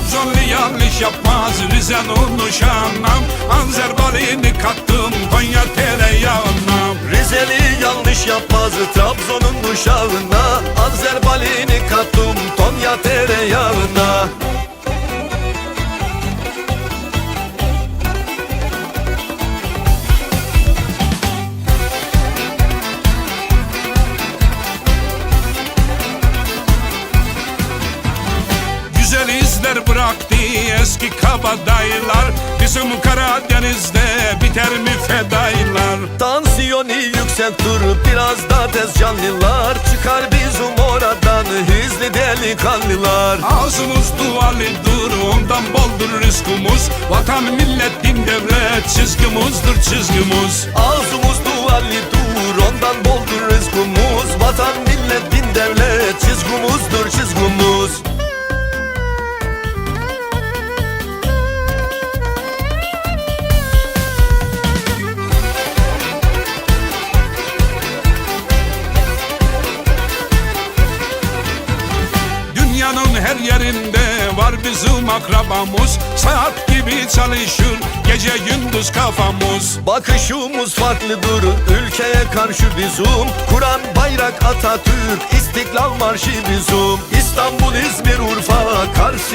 Trabzonlu yanlış yapmaz Rize'nin uşağınam Azerbaycan'ı kattım Konya tereyağına. Rizeli yanlış yapmaz Trabzon'un uşağına. Azerbalini İzler bıraktı eski kabadayılar. Bizim Karadeniz'de biter mi fedailer Tansiyonu yükseltir biraz da tez canlılar. Çıkar bizim oradan hızlı delikanlılar. Ağzımız dualıdır ondan boldur rızkımız. Vatan millet din devlet çizgimizdir çizgimiz. Ağzımız duvarlı dur ondan boldur rızkımız. Vatan millet din her yerinde var bizim akrabamız. Saat gibi çalışır gece gündüz kafamız. Bakışımız farklıdır ülkeye karşı bizim Kur'an bayrak Atatürk İstiklal Marşı bizim İstanbul İzmir Urfa Kars